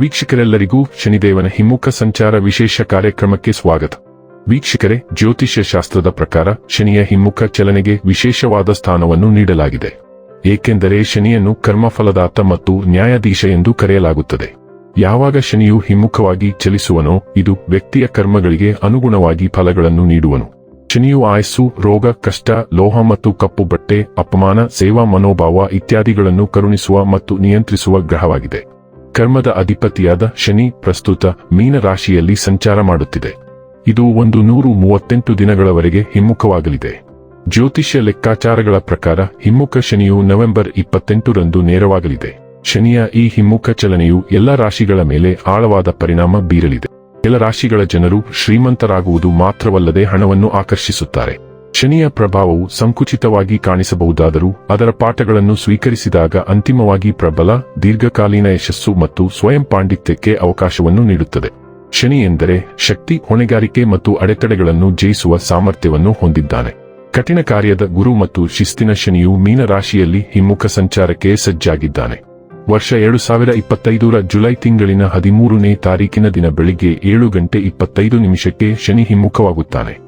ವೀಕ್ಷಕರೆಲ್ಲರಿಗೂ ಶನಿದೇವನ ಹಿಮ್ಮುಖ ಸಂಚಾರ ವಿಶೇಷ ಕಾರ್ಯಕ್ರಮಕ್ಕೆ ಸ್ವಾಗತ. ವೀಕ್ಷಕರೇ, ಜ್ಯೋತಿಷ್ಯ ಶಾಸ್ತ್ರದ ಪ್ರಕಾರ ಶನಿಯ ಹಿಮ್ಮುಖ ಚಲನೆಗೆ ವಿಶೇಷವಾದ ಸ್ಥಾನವನ್ನು ನೀಡಲಾಗಿದೆ. ಏಕೆಂದರೆ ಶನಿಯನ್ನು ಕರ್ಮಫಲದಾತ ಮತ್ತು ನ್ಯಾಯಾಧೀಶ ಎಂದು ಕರೆಯಲಾಗುತ್ತದೆ. ಯಾವಾಗ ಶನಿಯು ಹಿಮ್ಮುಖವಾಗಿ ಚಲಿಸುವನೋ ಇದು ವ್ಯಕ್ತಿಯ ಕರ್ಮಗಳಿಗೆ ಅನುಗುಣವಾಗಿ ಫಲಗಳನ್ನು ನೀಡುವನು. ಶನಿಯು ಆಯಸ್ಸು, ರೋಗ, ಕಷ್ಟ, ಲೋಹ ಮತ್ತು ಕಪ್ಪು ಬಟ್ಟೆ, ಅಪಮಾನ, ಸೇವಾ, ಮನೋಭಾವ ಇತ್ಯಾದಿಗಳನ್ನು ಕರುಣಿಸುವ ಮತ್ತು ನಿಯಂತ್ರಿಸುವ ಗ್ರಹವಾಗಿದೆ. ಕರ್ಮದ ಅಧಿಪತಿಯಾದ ಶನಿ ಪ್ರಸ್ತುತ ಮೀನ ರಾಶಿಯಲ್ಲಿ ಸಂಚಾರ ಮಾಡುತ್ತಿದೆ. ಇದು ಒಂದು ನೂರು ಮೂವತ್ತೆಂಟು ದಿನಗಳವರೆಗೆ ಹಿಮ್ಮುಖವಾಗಲಿದೆ. ಜ್ಯೋತಿಷ್ಯ ಲೆಕ್ಕಾಚಾರಗಳ ಪ್ರಕಾರ ಹಿಮ್ಮುಖ ಶನಿಯು ನವೆಂಬರ್ ಇಪ್ಪತ್ತೆಂಟರಂದು ನೇರವಾಗಲಿದೆ. ಶನಿಯ ಈ ಹಿಮ್ಮುಖ ಚಲನೆಯು ಎಲ್ಲ ರಾಶಿಗಳ ಮೇಲೆ ಆಳವಾದ ಪರಿಣಾಮ ಬೀರಲಿದೆ. ಕೆಲ ರಾಶಿಗಳ ಜನರು ಶ್ರೀಮಂತರಾಗುವುದು ಮಾತ್ರವಲ್ಲದೆ ಹಣವನ್ನು ಆಕರ್ಷಿಸುತ್ತಾರೆ. ಶನಿಯ ಪ್ರಭಾವವು ಸಂಕುಚಿತವಾಗಿ ಕಾಣಿಸಬಹುದಾದರೂ ಅದರ ಪಾಠಗಳನ್ನು ಸ್ವೀಕರಿಸಿದಾಗ ಅಂತಿಮವಾಗಿ ಪ್ರಬಲ, ದೀರ್ಘಕಾಲೀನ ಯಶಸ್ಸು ಮತ್ತು ಸ್ವಯಂ ಪಾಂಡಿತ್ಯಕ್ಕೆ ಅವಕಾಶವನ್ನು ನೀಡುತ್ತದೆ. ಶನಿ ಎಂದರೆ ಶಕ್ತಿ, ಹೊಣೆಗಾರಿಕೆ ಮತ್ತು ಅಡೆತಡೆಗಳನ್ನು ಜಯಿಸುವ ಸಾಮರ್ಥ್ಯವನ್ನು ಹೊಂದಿದ್ದಾನೆ. ಕಠಿಣ ಕಾರ್ಯದ ಗುರು ಮತ್ತು ಶಿಸ್ತಿನ ಶನಿಯು ಮೀನರಾಶಿಯಲ್ಲಿ ಹಿಮ್ಮುಖ ಸಂಚಾರಕ್ಕೆ ಸಜ್ಜಾಗಿದ್ದಾನೆ. ವರ್ಷ ಎರಡು ಸಾವಿರ ಇಪ್ಪತ್ತೈದರ ಜುಲೈ ತಿಂಗಳಿನ ಹದಿಮೂರನೇ ತಾರೀಕಿನ ದಿನ ಬೆಳಿಗ್ಗೆ ಏಳು ಗಂಟೆ ಇಪ್ಪತ್ತೈದು ನಿಮಿಷಕ್ಕೆ ಶನಿ ಹಿಮ್ಮುಖವಾಗುತ್ತಾನೆ.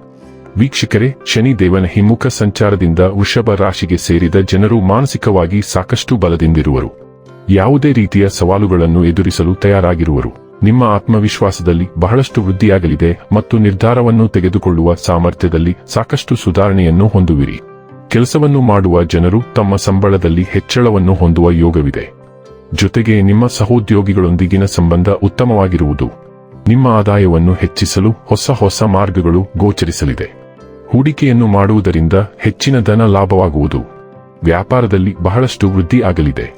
ವೀಕ್ಷಕರೇ ಶನಿ ದೇವನ ಹಿಮ್ಮುಖ ಸಂಚಾರದಿಂದ ವೃಷಭ ರಾಶಿಗೆ ಸೇರಿದ ಜನರು ಮಾನಸಿಕವಾಗಿ ಸಾಕಷ್ಟು ಬಲದಿಂದಿರುವರು. ಯಾವುದೇ ರೀತಿಯ ಸವಾಲುಗಳನ್ನು ಎದುರಿಸಲು ತಯಾರಾಗಿರುವರು. ನಿಮ್ಮ ಆತ್ಮವಿಶ್ವಾಸದಲ್ಲಿ ಬಹಳಷ್ಟು ವೃದ್ಧಿಯಾಗಲಿದೆ ಮತ್ತು ನಿರ್ಧಾರವನ್ನು ತೆಗೆದುಕೊಳ್ಳುವ ಸಾಮರ್ಥ್ಯದಲ್ಲಿ ಸಾಕಷ್ಟು ಸುಧಾರಣೆಯನ್ನು ಹೊಂದುವಿರಿ. ಕೆಲಸವನ್ನು ಮಾಡುವ ಜನರು ತಮ್ಮ ಸಂಬಳದಲ್ಲಿ ಹೆಚ್ಚಳವನ್ನು ಹೊಂದುವ ಯೋಗವಿದೆ. ಜೊತೆಗೆ ನಿಮ್ಮ ಸಹೋದ್ಯೋಗಿಗಳೊಂದಿಗಿನ ಸಂಬಂಧ ಉತ್ತಮವಾಗಿರುವುದು. ನಿಮ್ಮ ಆದಾಯವನ್ನು ಹೆಚ್ಚಿಸಲು ಹೊಸ ಹೊಸ ಮಾರ್ಗಗಳು ಗೋಚರಿಸಲಿದೆ. ಹೂಡಿಕೆಯನ್ನು ಮಾಡುವುದರಿಂದ ಹೆಚ್ಚಿನ ಧನ ಲಾಭವಾಗುವುದು. ವ್ಯಾಪಾರದಲ್ಲಿ ಬಹಳಷ್ಟು ವೃದ್ಧಿ ಆಗಲಿದೆ.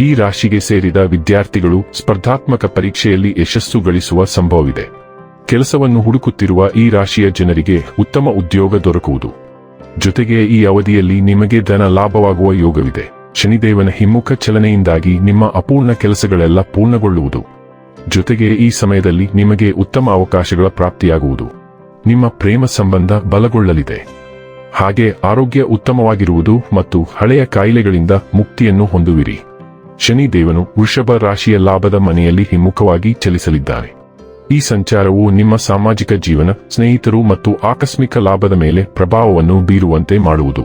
ಈ ರಾಶಿಗೆ ಸೇರಿದ ವಿದ್ಯಾರ್ಥಿಗಳು ಸ್ಪರ್ಧಾತ್ಮಕ ಪರೀಕ್ಷೆಯಲ್ಲಿ ಯಶಸ್ಸು ಗಳಿಸುವ ಸಂಭವವಿದೆ. ಕೆಲಸವನ್ನು ಹುಡುಕುತ್ತಿರುವ ಈ ರಾಶಿಯ ಜನರಿಗೆ ಉತ್ತಮ ಉದ್ಯೋಗ ದೊರಕುವುದು. ಜೊತೆಗೆ ಈ ಅವಧಿಯಲ್ಲಿ ನಿಮಗೆ ಧನ ಲಾಭವಾಗುವ ಯೋಗವಿದೆ. ಶನಿದೇವನ ಹಿಮ್ಮುಖ ಚಲನೆಯಿಂದಾಗಿ ನಿಮ್ಮ ಅಪೂರ್ಣ ಕೆಲಸಗಳೆಲ್ಲ ಪೂರ್ಣಗೊಳ್ಳುವುದು. ಜೊತೆಗೆ ಈ ಸಮಯದಲ್ಲಿ ನಿಮಗೆ ಉತ್ತಮ ಅವಕಾಶಗಳ ಪ್ರಾಪ್ತಿಯಾಗುವುದು. ನಿಮ್ಮ ಪ್ರೇಮ ಸಂಬಂಧ ಬಲಗೊಳ್ಳಲಿದೆ. ಹಾಗೆ ಆರೋಗ್ಯ ಉತ್ತಮವಾಗಿರುವುದು ಮತ್ತು ಹಳೆಯ ಕಾಯಿಲೆಗಳಿಂದ ಮುಕ್ತಿಯನ್ನು ಹೊಂದುವಿರಿ. ಶನಿ ದೇವನು ವೃಷಭ ರಾಶಿಯ ಲಾಭದ ಮನೆಯಲ್ಲಿ ಹಿಮ್ಮುಖವಾಗಿ ಚಲಿಸಲಿದ್ದಾರೆ. ಈ ಸಂಚಾರವು ನಿಮ್ಮ ಸಾಮಾಜಿಕ ಜೀವನ, ಸ್ನೇಹಿತರು ಮತ್ತು ಆಕಸ್ಮಿಕ ಲಾಭದ ಮೇಲೆ ಪ್ರಭಾವವನ್ನು ಬೀರುವಂತೆ ಮಾಡುವುದು.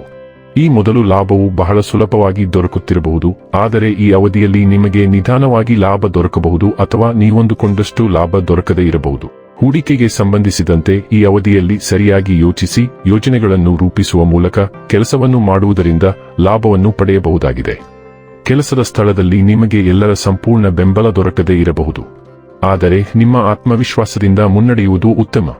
ಈ ಮೊದಲು ಲಾಭವು ಬಹಳ ಸುಲಭವಾಗಿ ದೊರಕುತ್ತಿರಬಹುದು, ಆದರೆ ಈ ಅವಧಿಯಲ್ಲಿ ನಿಮಗೆ ನಿಧಾನವಾಗಿ ಲಾಭ ದೊರಕಬಹುದು ಅಥವಾ ನೀವೊಂದುಕೊಂಡಷ್ಟು ಲಾಭ ದೊರಕದೇ ಇರಬಹುದು. ಹೂಡಿಕೆಗೆ ಸಂಬಂಧಿಸಿದಂತೆ ಈ ಅವಧಿಯಲ್ಲಿ ಸರಿಯಾಗಿ ಯೋಚಿಸಿ ಯೋಜನೆಗಳನ್ನು ರೂಪಿಸುವ ಮೂಲಕ ಕೆಲಸವನ್ನು ಮಾಡುವುದರಿಂದ ಲಾಭವನ್ನು ಪಡೆಯಬಹುದಾಗಿದೆ. ಕೆಲಸದ ಸ್ಥಳದಲ್ಲಿ ನಿಮಗೆ ಎಲ್ಲರ ಸಂಪೂರ್ಣ ಬೆಂಬಲ ದೊರಕದೇ ಇರಬಹುದು. ಆದರೆ ನಿಮ್ಮ ಆತ್ಮವಿಶ್ವಾಸದಿಂದ ಮುನ್ನಡೆಯುವುದು ಉತ್ತಮ.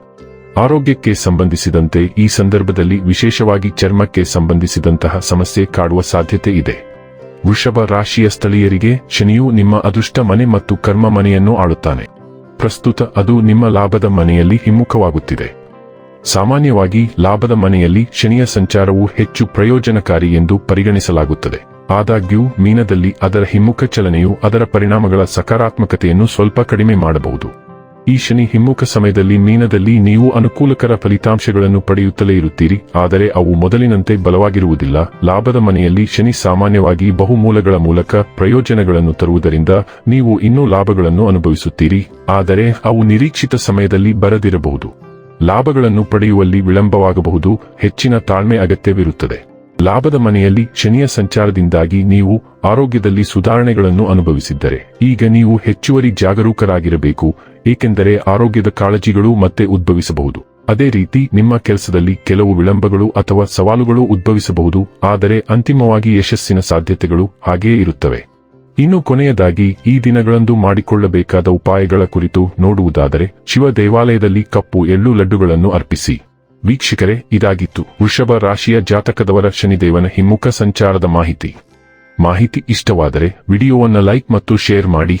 ಆರೋಗ್ಯಕ್ಕೆ ಸಂಬಂಧಿಸಿದಂತೆ ಈ ಸಂದರ್ಭದಲ್ಲಿ ವಿಶೇಷವಾಗಿ ಚರ್ಮಕ್ಕೆ ಸಂಬಂಧಿಸಿದಂತಹ ಸಮಸ್ಯೆ ಕಾಡುವ ಸಾಧ್ಯತೆ ಇದೆ. ವೃಷಭ ರಾಶಿಯ ಸ್ಥಳೀಯರಿಗೆ ಶನಿಯು ನಿಮ್ಮ ಅದೃಷ್ಟ ಮನೆ ಮತ್ತು ಕರ್ಮ ಮನೆಯನ್ನು ಆಳುತ್ತಾನೆ. ಪ್ರಸ್ತುತ ಅದು ನಿಮ್ಮ ಲಾಭದ ಮನೆಯಲ್ಲಿ ಹಿಮ್ಮುಖವಾಗುತ್ತಿದೆ. ಸಾಮಾನ್ಯವಾಗಿ ಲಾಭದ ಮನೆಯಲ್ಲಿ ಶನಿಯ ಸಂಚಾರವು ಹೆಚ್ಚು ಪ್ರಯೋಜನಕಾರಿ ಎಂದು ಪರಿಗಣಿಸಲಾಗುತ್ತದೆ. ಆದಾಗ್ಯೂ, ಮೀನದಲ್ಲಿ ಅದರ ಹಿಮ್ಮುಖ ಚಲನೆಯು ಅದರ ಪರಿಣಾಮಗಳ ಸಕಾರಾತ್ಮಕತೆಯನ್ನು ಸ್ವಲ್ಪ ಕಡಿಮೆ ಮಾಡಬಹುದು. ಈ ಶನಿ ಹಿಮ್ಮುಖ ಸಮಯದಲ್ಲಿ ಮೀನದಲ್ಲಿ ನೀವು ಅನುಕೂಲಕರ ಫಲಿತಾಂಶಗಳನ್ನು ಪಡೆಯುತ್ತಲೇ ಇರುತ್ತೀರಿ, ಆದರೆ ಅವು ಮೊದಲಿನಂತೆ ಬಲವಾಗಿರುವುದಿಲ್ಲ. ಲಾಭದ ಮನೆಯಲ್ಲಿ ಶನಿ ಸಾಮಾನ್ಯವಾಗಿ ಬಹುಮೂಲಗಳ ಮೂಲಕ ಪ್ರಯೋಜನಗಳನ್ನು ತರುವುದರಿಂದ ನೀವು ಇನ್ನೂ ಲಾಭಗಳನ್ನು ಅನುಭವಿಸುತ್ತೀರಿ, ಆದರೆ ಅವು ನಿರೀಕ್ಷಿತ ಸಮಯದಲ್ಲಿ ಬರದಿರಬಹುದು. ಲಾಭಗಳನ್ನು ಪಡೆಯುವಲ್ಲಿ ವಿಳಂಬವಾಗಬಹುದು, ಹೆಚ್ಚಿನ ತಾಳ್ಮೆ ಅಗತ್ಯವಿರುತ್ತದೆ. ಲಾಭದ ಮನೆಯಲ್ಲಿ ಶನಿಯ ಸಂಚಾರದಿಂದಾಗಿ ನೀವು ಆರೋಗ್ಯದಲ್ಲಿ ಸುಧಾರಣೆಗಳನ್ನು ಅನುಭವಿಸಿದ್ದರೆ, ಈಗ ನೀವು ಹೆಚ್ಚುವರಿ ಜಾಗರೂಕರಾಗಿರಬೇಕು ಏಕೆಂದರೆ ಆರೋಗ್ಯದ ಕಾಳಜಿಗಳು ಮತ್ತೆ ಉದ್ಭವಿಸಬಹುದು. ಅದೇ ರೀತಿ ನಿಮ್ಮ ಕೆಲಸದಲ್ಲಿ ಕೆಲವು ವಿಳಂಬಗಳು ಅಥವಾ ಸವಾಲುಗಳು ಉದ್ಭವಿಸಬಹುದು, ಆದರೆ ಅಂತಿಮವಾಗಿ ಯಶಸ್ಸಿನ ಸಾಧ್ಯತೆಗಳು ಹಾಗೆಯೇ ಇರುತ್ತವೆ. ಇನ್ನು ಕೊನೆಯದಾಗಿ, ಈ ದಿನಗಳಂದು ಮಾಡಿಕೊಳ್ಳಬೇಕಾದ ಉಪಾಯಗಳ ಕುರಿತು ನೋಡುವುದಾದರೆ, ಶಿವ ದೇವಾಲಯದಲ್ಲಿ ಕಪ್ಪು ಎಳ್ಳು ಲಡ್ಡುಗಳನ್ನು ಅರ್ಪಿಸಿ. ವೀಕ್ಷಕರೇ, ಇದಾಗಿತ್ತು. ವೃಷಭ ರಾಶಿಯ ಜಾತಕದವರ ಶನಿದೇವನ ಹಿಮ್ಮುಖ ಸಂಚಾರದ ಮಾಹಿತಿ. ಮಾಹಿತಿ ಇಷ್ಟವಾದರೆ, ವಿಡಿಯೋವನ್ನು ಲೈಕ್ ಮತ್ತು ಶೇರ್ ಮಾಡಿ.